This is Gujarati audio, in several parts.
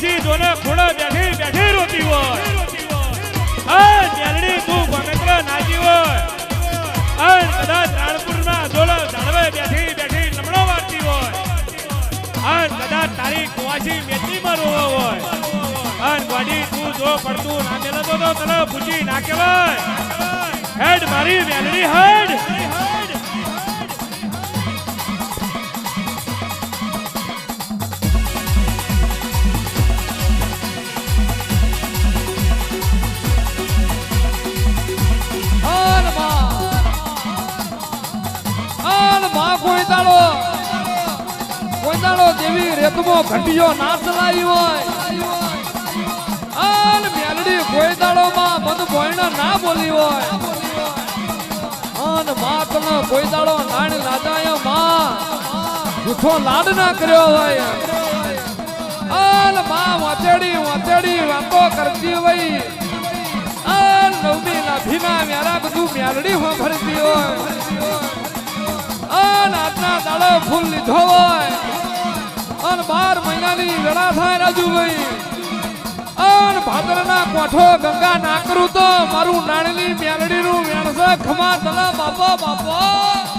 કુવાસી જોને બેઠી બેઠી રોતી હોય. અન મેલડી તું ગમેત્ર નાચી હોય. અન કદાચ રાણપુરના જોડો જાણવે બેઠી બેઠી નમણો વાળતી હોય. અન કદાચ તારી કુવાસી મેચીમાં રોવો હોય. અન ગોડી તું જો પડતું ના મેલે તો તને પૂછી ના કહેવાય. હેડ મારી વેલડી હેડ. દેવી ઘટિયો નાશ લાવી હોય. હાલ મેલડી કોઈ દાડો માં મન ભોયણા ના બોલી હોય. અનમાં તને કોઈ દાડો નાણ લાજાયો માં જૂઠો લાડ ના કર્યો હોય. હાલમાં વાતેડી વાતેડી વાતો કરતી હોય. આ નવમી ના ભીના મેરા બધું મેલડી હો ભરતી હોય. આ નાતના દાડો ફૂલ લીધો હોય. અન બાર મહિનાની લડા થાય રાજુભાઈ અન ભાદરના કોઠો ગંગા ના કરું તો મારું નાણલી મેલડીનું વેણસે ખમા તલા બાપા બાપા.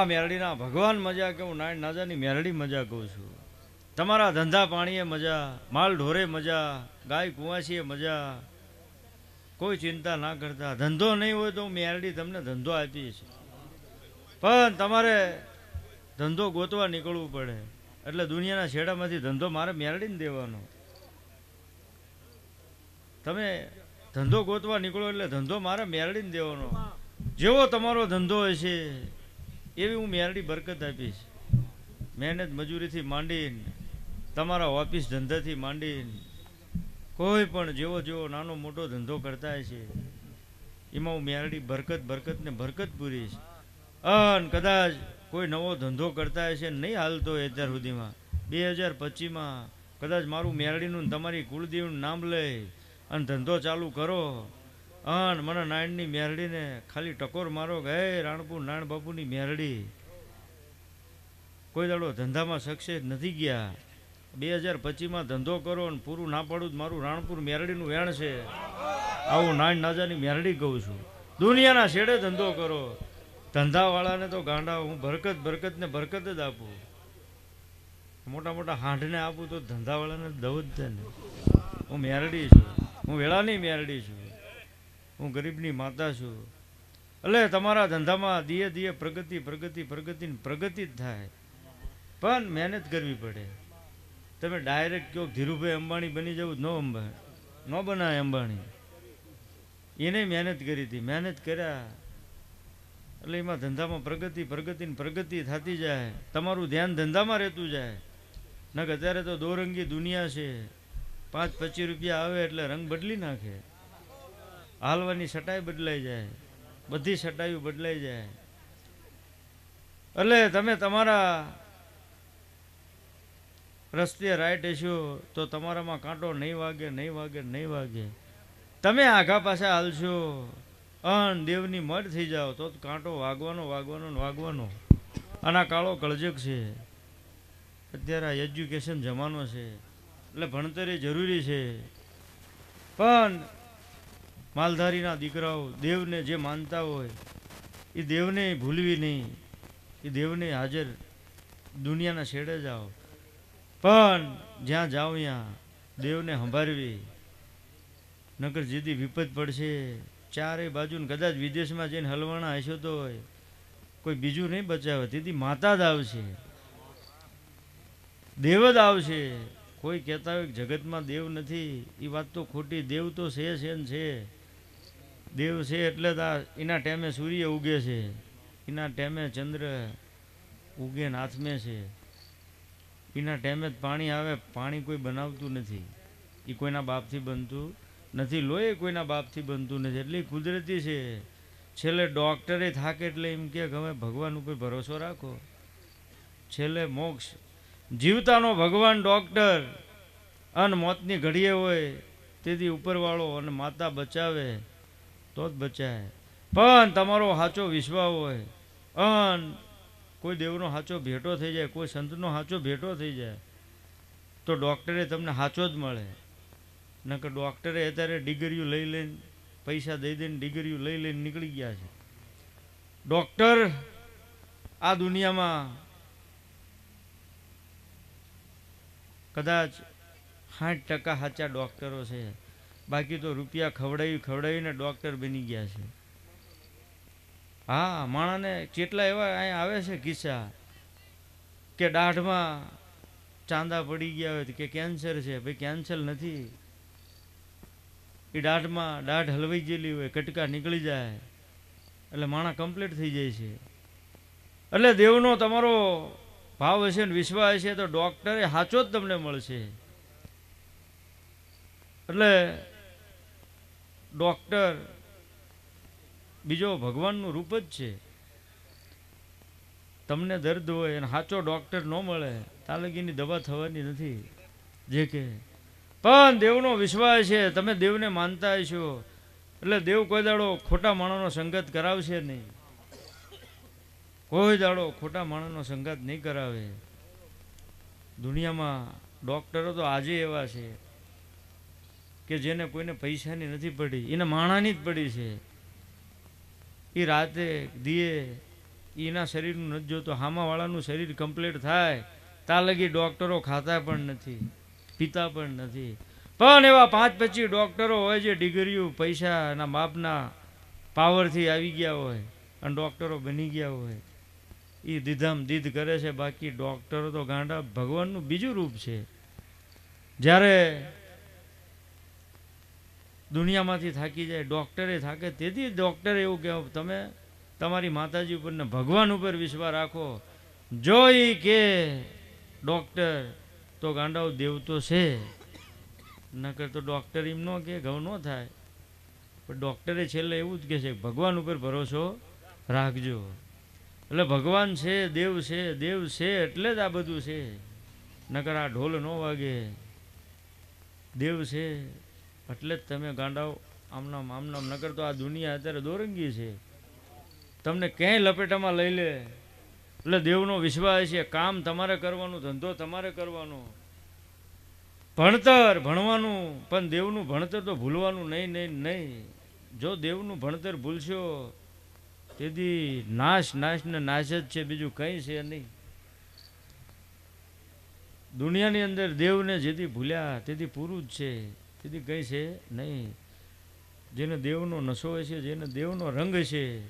મારા મેરડીના ભગવાન મજા કહું નાય નાજાની મેરડી મજા કહું છું? તમારા ધંધા પાણીએ મજા, માલ ઢોરે મજા, ગાય કુંવાસીએ મજા. કોઈ ચિંતા ના કરતા. ધંધો નહીં હોય તો હું મેરડી તમને ધંધો આપીશ પણ તમારે ધંધો ગોતવા નીકળવું પડે. એટલે દુનિયાના છેડામાંથી ધંધો મારે મેરડીને દેવાનો. તમે ધંધો ગોતવા નીકળો એટલે ધંધો મારે મેરડીને દેવાનો. જેવો તમારો ધંધો હશે એવી હું મેરડી બરકત આપીશ. મહેનત મજૂરીથી માંડીને, તમારા ઓફિસ ધંધાથી માંડીને, કોઈ પણ જેવો જેવો નાનો મોટો ધંધો કરતા છે એમાં હું મેરડી બરકત બરકત ને બરકત પૂરીશ. અન કદાચ કોઈ નવો ધંધો કરતા હશે નહીં હાલતો હોય અત્યાર સુધીમાં. બે હજાર પચીસમાં કદાચ મારું મેરડીનું તમારી કુળદેવનું નામ લઈ અને ધંધો ચાલુ કરો. અન મને નાયણની મેરડીને ખાલી ટકોર મારો ગયે રાણપુર નાણ બાપુની મેરડી કોઈ દાડો ધંધામાં સક્સેસ નથી ગયા. બે હજાર પચીસમાં ધંધો કરો ને પૂરું ના પાડું મારું રાણપુર મેરડીનું વેણ છે. આવું નાણ નાજાની મેરડી કહું છું. દુનિયાના છેડે ધંધો કરો. ધંધાવાળાને તો ગાંડા હું બરકત, બરકતને બરકત જ આપું. મોટા મોટા હાંઢને આપું તો ધંધાવાળાને દઉં જ ને હું મેરડી છું. હું વેળાની મેરડી છું. હું ગરીબની માતા છું. એટલે તમારા ધંધામાં ધીએ ધીએ પ્રગતિ પ્રગતિ પ્રગતિ પ્રગતિ જ થાય. પણ મહેનત કરવી પડે. તમે ડાયરેક્ટ કહો ધીરુભાઈ અંબાણી બની જવું ન અંબા, ન બનાય અંબાણી. એને મહેનત કરી હતી. મહેનત કર્યા. એટલે એમાં ધંધામાં પ્રગતિ પ્રગતિ પ્રગતિ થતી જાય. તમારું ધ્યાન ધંધામાં રહેતું જાય. નક અત્યારે તો દોરંગી દુનિયા છે. પાંચ પચીસ રૂપિયા આવે એટલે રંગ બદલી નાખે. હાલવાની સટાઈ બદલાઈ જાય. બધી સટાઈઓ બદલાઈ જાય. એટલે તમે તમારા રસ્તે રાઈટ હશો તો તમારામાં કાંટો નહીં વાગે નહીં વાગે નહીં વાગે. તમે આઘા પાછા હાલશો. અન દેવની મઢ થઈ જાઓ તો કાંટો વાગવાનો વાગવાનો વાગવાનો. આના કાળો કળજક છે. અત્યારે આ એજ્યુકેશન જમાનો છે. એટલે ભણતર જરૂરી છે. પણ માલધારીના દીકરાઓ દેવને જે માનતા હોય, એ દેવને ભૂલવી નહીં. એ દેવને હાજર દુનિયાના છેડે જાઓ. પણ જ્યાં જાઓ ત્યાં દેવને સંભાળવી. નકર જેથી વિપત પડશે ચારે બાજુ કદાચ વિદેશમાં જઈને હલવાણા હશો તો કોઈ બીજું નહીં બચાવે. તેથી માતા જ આવશે. દેવ જ આવશે. કોઈ કહેતા હોય જગતમાં દેવ નથી. એ વાત તો ખોટી. દેવ તો છે છે ને છે. દેવ છે એટલે તો એના ટાઈમે સૂર્ય ઉગે છે. એના ટાઈમે ચંદ્ર ઉગે નાથમે છે. એના ટાઈમે જ પાણી આવે, પાણી કોઈ બનાવતું નથી. એ કોઈના બાપથી બનતું નથી. લોહી કોઈના બાપથી બનતું નથી. એટલે કુદરતી છે. છેલ્લે ડૉક્ટરે થાકે એટલે એમ કે હવે ભગવાન ઉપર ભરોસો રાખો. છેલ્લે મોક્ષ. જીવતાનો ભગવાન ડૉક્ટર અન મોતની ઘડીએ હોય, તેથી ઉપરવાળો અને માતા બચાવે. તો જ બચાય. પણ તમારો સાચો વિશ્વાસ હોય. અન કોઈ દેવનો સાચો ભેટો થઈ જાય, કોઈ સંતનો સાચો ભેટો થઈ જાય, તો ડૉક્ટરે તમને સાચો જ મળે. નકર ડૉક્ટરે અત્યારે ડિગ્રીઓ લઈ લઈને, પૈસા દઈ દઈને ડિગ્રીઓ લઈ લઈને નીકળી ગયા છે. ડૉક્ટર આ દુનિયામાં કદાચ સાઠ ટકા સાચા ડૉક્ટરો છે. બાકી તો રૂપિયા ખવડાવી ખવડાવીને ડૉક્ટર બની ગયા છે. હા, માણાને કેટલા એવા અહીંયા આવે છે કિસ્સા કે દાઢમાં ચાંદા પડી ગયા હોય કે કેન્સર છે, ભાઈ કેન્સર નથી. એ દાઢમાં દાઢ હલવાઈ ગયેલી હોય, કટકા નીકળી જાય, એટલે માણસ કમ્પ્લીટ થઈ જાય છે. એટલે દેવનો તમારો ભાવ હશે ને વિશ્વાસ હશે તો ડૉક્ટરે સાચો જ તમને મળશે. એટલે ડૉક્ટર. બીજો ભગવાનનું રૂપ જ છે. તમને દર્દ હોય અને સાચો ડૉક્ટર ન મળે, તાલગીની દવા થવાની નથી. જે કે, પણ દેવનો વિશ્વાસ છે, તમે દેવને માનતા હશો. એટલે દેવ કોઈ દાડો ખોટા માણસનો સંગત કરાવશે નહીં. કોઈ દાડો ખોટા માણસનો સંગત નહીં કરાવે. દુનિયામાં ડૉક્ટરો તો આજે એવા છે. કે જેને કોઈને પૈસાની નથી પડી, એને માણાની જ પડી છે. એ રાતે દીએ એના શરીરનું નથી જોતો, હામાવાળાનું શરીર કમ્પ્લીટ થાય તા લગી ડૉક્ટરો ખાતા પણ નથી, પીતા પણ નથી. પણ એવા પાંચ પચીસ ડૉક્ટરો હોય જે ડિગ્રીઓ પૈસા એના બાપના પાવરથી આવી ગયા હોય અને ડૉક્ટરો બની ગયા હોય. એ દીધામ દીધ કરે છે, બાકી ડૉક્ટરો તો ગાંડા ભગવાનનું બીજું રૂપ છે. જ્યારે દુનિયામાંથી થાકી જાય, ડૉક્ટરે થાકે, તેથી ડૉક્ટરે એવું કહે, તમે તમારી માતાજી ઉપર ને ભગવાન ઉપર વિશ્વાસ રાખો. જોઈ કે ડૉક્ટર તો ગાંડાઓ દેવતો છે. નકર તો ડૉક્ટર એમ ન કે ઘઉં ન થાય. પણ ડૉક્ટરે છેલ્લે એવું જ કહે છે, ભગવાન ઉપર ભરોસો રાખજો. એટલે ભગવાન છે, દેવ છે દેવ છે એટલે જ આ બધું છે. નકર આ ઢોલ ન વાગે. દેવ છે એટલે જ તમે ગાંડાઓ, આમનામ આમનામ નગર તો આ દુનિયા અત્યારે દોરંગી છે. તમને ક્યાંય લપેટામાં લઈ લે. એટલે દેવનો વિશ્વાસ છે, કામ તમારે કરવાનું, ધંધો તમારે કરવાનો. ભણતર ભણવાનું, પણ દેવનું ભણતર તો ભૂલવાનું નહીં નહીં નહીં. જો દેવનું ભણતર ભૂલશો, તેથી નાશ નાશ ને નાશ જ છે, બીજું કંઈ છે નહીં. દુનિયાની અંદર દેવને જેથી ભૂલ્યા, તેથી પૂરું જ છે. તેથી કંઈ છે, નહીં, જેને દેવનો નશો હોય છે, જેને દેવનો રંગ છે,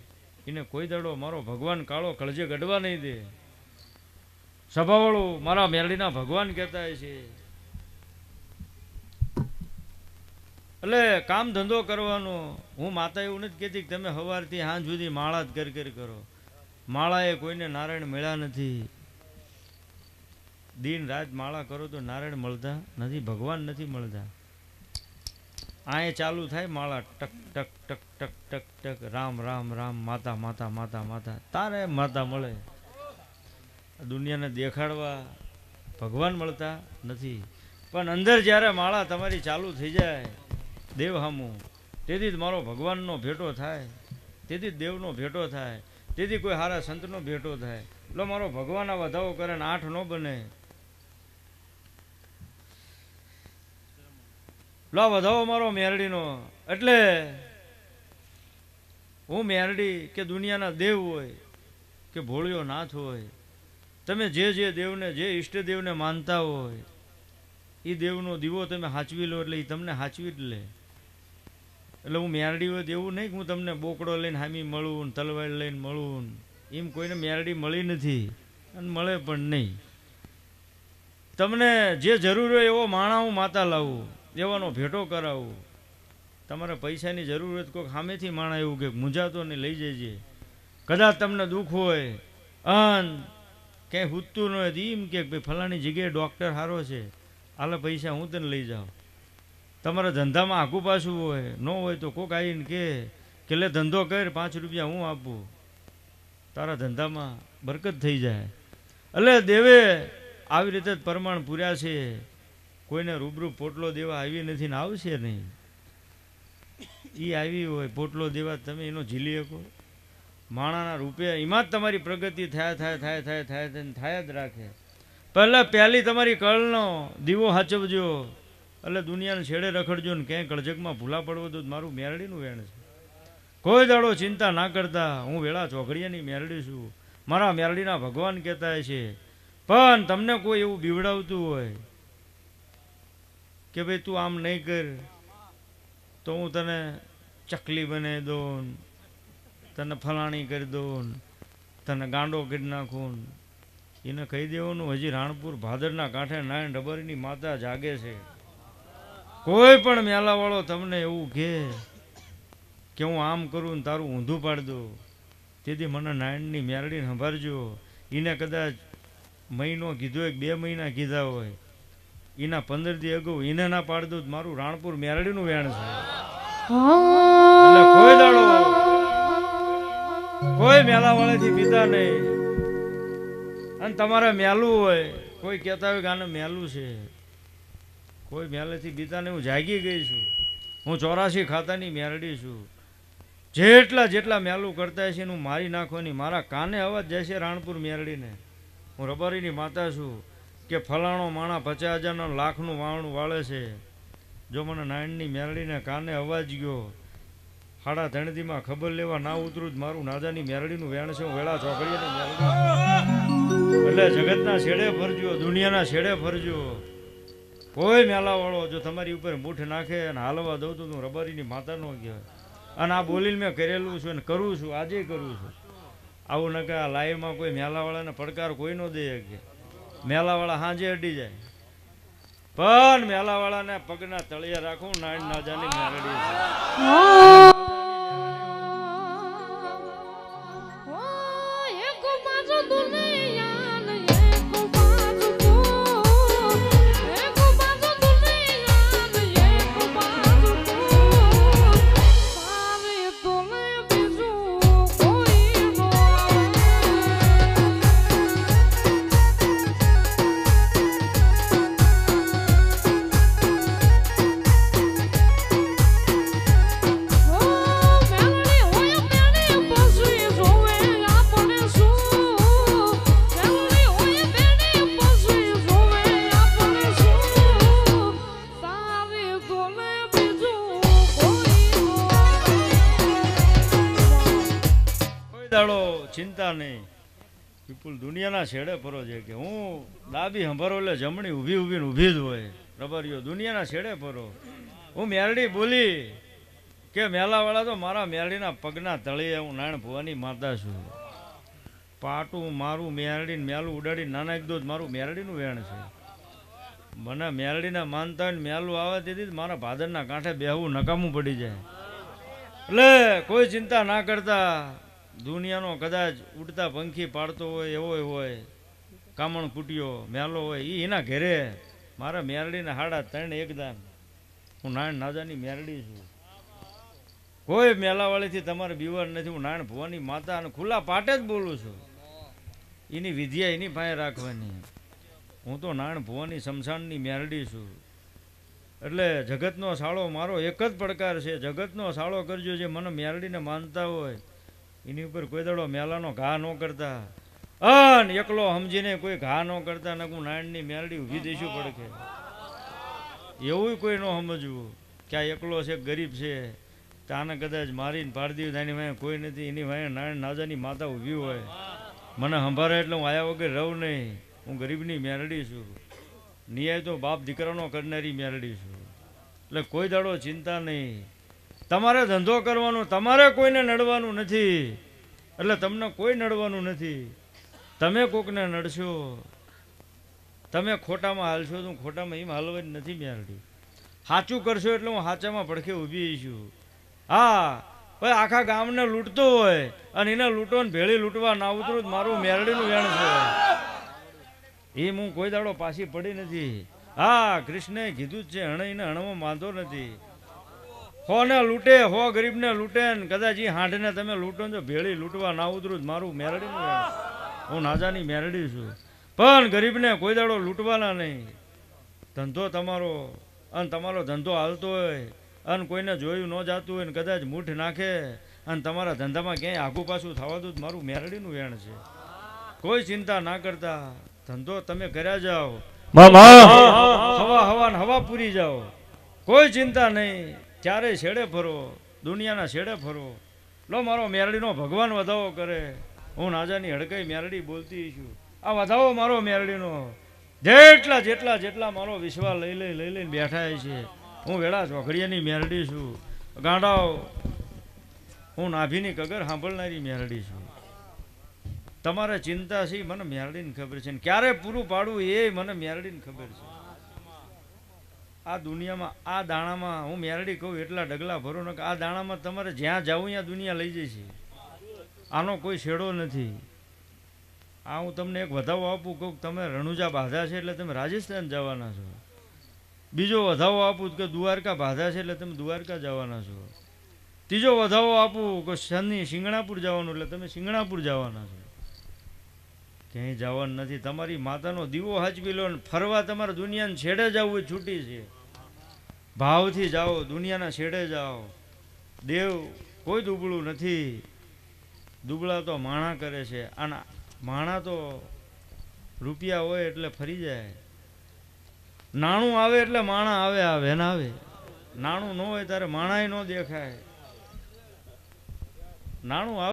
એને કોઈ દાડો મારો ભગવાન કાળો કળજે ગઢવા નહીં દે. સભાવાળું મારા મેરડીના ભગવાન કહેતા છે. એટલે કામ ધંધો કરવાનો, હું માતા એવું નથી કહેતી કે તમે સવારથી સાંજ સુધી માળા જ કર કર કરો. માળાએ કોઈને નારાયણ મળ્યા નથી. દિન રાત માળા કરો તો નારાયણ મળતા નથી, ભગવાન નથી મળતા. આએ ચાલુ થાય માળા ટક ટક ટક ટક ટક ટક, રામ રામ રામ, માતા માતા માતા માતા. તારે માતા મળે. દુનિયાને દેખાડવા ભગવાન મળતા નથી. પણ અંદર જ્યારે માળા તમારી ચાલુ થઈ જાય, દેવ હામું, તેથી જ મારો ભગવાનનો ભેટો થાય, તેથી જ દેવનો ભેટો થાય, તેથી કોઈ સારા સંતનો ભેટો થાય. એટલે મારો ભગવાન આ વધાવો કરે ને આઠ ન બને. લો, વધાવો મારો મેરડીનો. એટલે હું મેરડી કે દુનિયાના દેવ હોય કે ભોળિયો નાથ હોય, તમે જે જે દેવને, જે ઈષ્ટદેવને માનતા હોય એ દેવનો દીવો તમે હાચવી લો એટલે એ તમને હાચવી જ લે. એટલે હું મેરડી હોય એવું નહીં કે હું તમને બોકડો લઈને હામી મળું ને તલવાર લઈને મળું એમ કોઈને મેરડી મળી નથી અને મળે પણ નહીં. તમને જે જરૂર હોય એવો માણા હું માતા લાવું. એવાનો ભેટો કરાવો. તમારે પૈસાની જરૂર હોય તો કોઈક સામેથી માણા એવું કે મૂંઝાતો ને લઈ જજે. કદાચ તમને દુઃખ હોય, અન ક્યાંય હૂતું ન હોય એમ કે ભાઈ ફલાણી જગ્યાએ ડૉક્ટર સારો છે. આલે પૈસા હું તને લઈ જાઉં. તમારા ધંધામાં આઘું પાછું હોય, ન હોય તો કોક આવીને કે કે લે ધંધો કર, પાંચ રૂપિયા હું આપું. તારા ધંધામાં બરકત થઈ જાય. એટલે દેવે, આવી રીતે જ પ્રમાણ પૂર્યા છે. કોઈને રૂબરૂ પોટલો દેવા આવી નથી ને આવશે નહીં. એ આવી હોય, પોટલો દેવા તમે એનો ઝીલી શકો. માણાના રૂપે એમાં જ તમારી પ્રગતિ થાય થાય થાય થાય થાય થાય થાય જ રાખે. પહેલાં પહેલી તમારી કળનો દીવો હાચવજો. એટલે દુનિયાને છેડે રખડજો ને ક્યાંય કળજકમાં ભૂલા પડવો તો મારું મેરડીનું વેણ છે. કોઈ દાડો ચિંતા ના કરતા હું વેળા ચોકડીયાની મેરડી છું. મારા મેરડીના ભગવાન કહેતા છે પણ તમને કોઈ એવું બીવડાવતું હોય કે ભાઈ તું આમ નહીં કર, તો હું તને ચકલી બનાવી દઉં, તને ફલાણી કરી દઉં, તને ગાંડો કરી નાખું. એને કહી દેવાનું, હજી રાણપુર ભાદરના કાંઠે નારાયણ ડબરીની માતા જાગે છે. કોઈ પણ મેલાવાળો તમને એવું કહે કે હું આમ કરું ને તારું ઊંધું પાડી દઉં, તેથી મને નારાયણની મેરડીને સંભાળજો. એને કદાચ મહિનો કીધો એક બે મહિના કીધા હોય એના પંદર દી અગાઉ એને ના પાડી દઉં મારું રાણપુર મેરડીનું વેણ છે. એટલે કોઈ દાડો કોઈ મેલાવાળાથી પીતા નહીં. અને તમારે મેલું હોય, કોઈ કહેતા હોય કે આને મેલું છે. કોઈ મેલેથી બીતા નહીં, હું જાગી ગઈ છું. હું ચોરાસી ખાતાની મેરડી છું. જેટલા જેટલા મેલું કરતા છે એનું મારી નાખવાની, મારા કાને અવાજ જાય છે રાણપુર મેરડીને. હું રબારીની માતા છું. કે ફલાણો માણા પચાસ હજારનો લાખનું વાવણું વાળે છે. જો મને નાયણની મેરડીને કાને અવાજ ગયો. હાડા ધણધીમાં ખબર લેવા ના ઉતરું જ મારું નાદાની મેરડીનું વેણ છે. હું વેળા ચોકડીએ એટલે જગતના છેડે ફરજો, દુનિયાના છેડે ફરજો. કોઈ મેલાવાળો જો તમારી ઉપર મૂઠ નાખે અને હાલવા દઉં તો હું રબારીની માતા ન કહેવાય અને આ બોલીને મેં કરેલું છું અને કરું છું, આજે કરું છું. આવું ન કે આ લાઈવમાં કોઈ મેલાવાળાને પડકાર કોઈ ન દે કે. મેલાવાળા હાંજે અડી જાય. પણ મેલાવાળાને પગના તળિયે રાખું નાણ ના જાની મેરડી ચિંતા નહીં વિપુલ, દુનિયાના છેડે ફરો છે કે હું ડાબી સંભારો એટલે જમણી ઊભી ઊભીને ઊભી જ હોય. રબરિયો દુનિયાના છેડે ફરો. હું મેરડી બોલી કે મેલાવાળા તો મારા મેરડીના પગના તળીએ હું નારાયણ ભુવાની માતા છું. પાટું, મારું મેરડી ને મેલું ઉડાડી નાના એક દોજ મારું મેરડીનું વેણ છે. મને મેરડીના માનતા મેલું આવે તેથી મારા ભાદરના કાંઠે બેહવું નકામું પડી જાય. એટલે કોઈ ચિંતા ના કરતા. દુનિયાનો કદાચ ઉડતા પંખી પાડતો હોય, એવો હોય, કામણ કૂટ્યો મેલો હોય એ એના ઘેરે મારા મેરડીના હાડા ત્રણ એકદમ. હું નાણ નાજાની મેરડી છું. કોઈ મેલાવાળીથી તમારે બીવર નથી, હું નાણ ભુવાની માતા અને ખુલ્લા પાટે જ બોલું છું. એની વિદ્યા એની પાસે રાખવાની. હું તો નાણ ભવાની શમશાનની મેરડી છું. એટલે જગતનો સાળો મારો એક જ પડકાર છે. જગતનો સાળો કરજો જે મને મેરડીને માનતા હોય. એની ઉપર કોઈ દાડો મેલાનો ઘા ન કરતા. અન એકલો સમજીને કોઈ ઘા ન કરતા ને હું નાણની મેરડી ઊભી દઈશું પડકે એવું કોઈ ન સમજવું કે આ એકલો છે, ગરીબ છે. તાને કદાચ મારીને પાડી દીધું એની વાંહે કોઈ નથી, એની વાંહે નાણ નાજાની માતા ઊભી હોય. મને સંભાળે એટલે હું આયા વગર રહું નહીં. હું ગરીબની મેરડી છું. નિયાય તો બાપ દીકરાનો કરનારી મેરડી છું. એટલે કોઈ દાડો ચિંતા નહીં. તમારે ધંધો કરવાનો, તમારે કોઈને નડવાનું નથી. એટલે તમને કોઈ નડવાનું નથી. તમે કોકને નડશો. તમે ખોટામાં હાલશો તો હું ખોટામાં એમ જ નથી મેરડી સાચું કરશો એટલે હું સાચામાં પડખે ઊભી છું હા ભાઈ આખા ગામને લૂંટતો હોય અને એને લૂંટો ને ભેળી લૂંટવા ના ઉતરું મારું મેરડીનું વેણ છે. એ હું કોઈ દાડો પાછી પડી નથી. હા કૃષ્ણે કીધું જ છે, હણાઈને હણમાં વાંધો નથી. હો ને લૂંટે હો ગરીબને લૂંટે ને કદાચ એ હાંઢને તમે લૂંટો ને ભેળી લૂંટવા ના ઉતરું મારું મેરડીનું વેણ હું નાજાની મેરડી છું. પણ ગરીબને કોઈ દાડો લૂંટવાના નહીં. ધંધો તમારો અને તમારો ધંધો હાલતો હોય અને કોઈને જોયું ન જાતું હોય ને કદાચ મૂઠ નાખે અને તમારા ધંધામાં ક્યાંય આઘું પાછું થવા દઉં મારું મેરડીનું વેણ છે. કોઈ ચિંતા ના કરતા. ધંધો તમે કર્યા જાઓ. હવા હવા ને હવા પૂરી જાઓ. કોઈ ચિંતા નહીં. ચારે છેડે ફરો, દુનિયાના છેડે ફરો. લો, મારો મેરડીનો ભગવાન વધાવો કરે. હું નાજાની હડકાઈ મેરડી બોલતી છું. આ વધાવો મારો મેરડીનો. જેટલા જેટલા જેટલા મારો વિશ્વાસ લઈ લઈ લઈ લઈને બેઠા છે. હું વેળા ચોકડીયાની મેરડી છું. ગાંડાઓ, હું નાભીની કગર સાંભળનારી મેરડી છું. તમારે ચિંતા છે મને મેરડીને ખબર છે. ને ક્યારે પૂરું પાડવું એ મને મેરડીને ખબર છે. આ દુનિયામાં, આ દાણામાં હું મેરડી કહું એટલા ડગલા ભરો ને કે આ દાણામાં તમારે જ્યાં જાવું ત્યાં દુનિયા લઈ જશે આનો કોઈ છેડો નથી. આ હું તમને એક વધાવો આપું કહું તમે રણુજા બાધા છે એટલે તમે રાજસ્થાન જવાના છો. બીજો વધાવો આપું કે દ્વારકા બાધા છે એટલે તમે દ્વારકા જવાના છો. ત્રીજો વધાવો આપું કે શનિ સિંગણાપુર જવાનું એટલે તમે સિંગણાપુર જવાના છો. ક્યાંય જવાનું નથી. તમારી માતાનો દીવો હાચવી લો ને ફરવા તમારે દુનિયાને છેડે જવું છૂટી છે. ભાવથી જાઓ, દુનિયાના છેડે જાઓ. દેવ કોઈ દુબળું નથી. દુબળા તો માણા કરે છે. અને માણા તો રૂપિયા હોય એટલે ફરી જાય. નાણું આવે એટલે માણા આવે આવે ને આવે. નાણું ન હોય ત્યારે માણાય ન દેખાય. નાણું આવે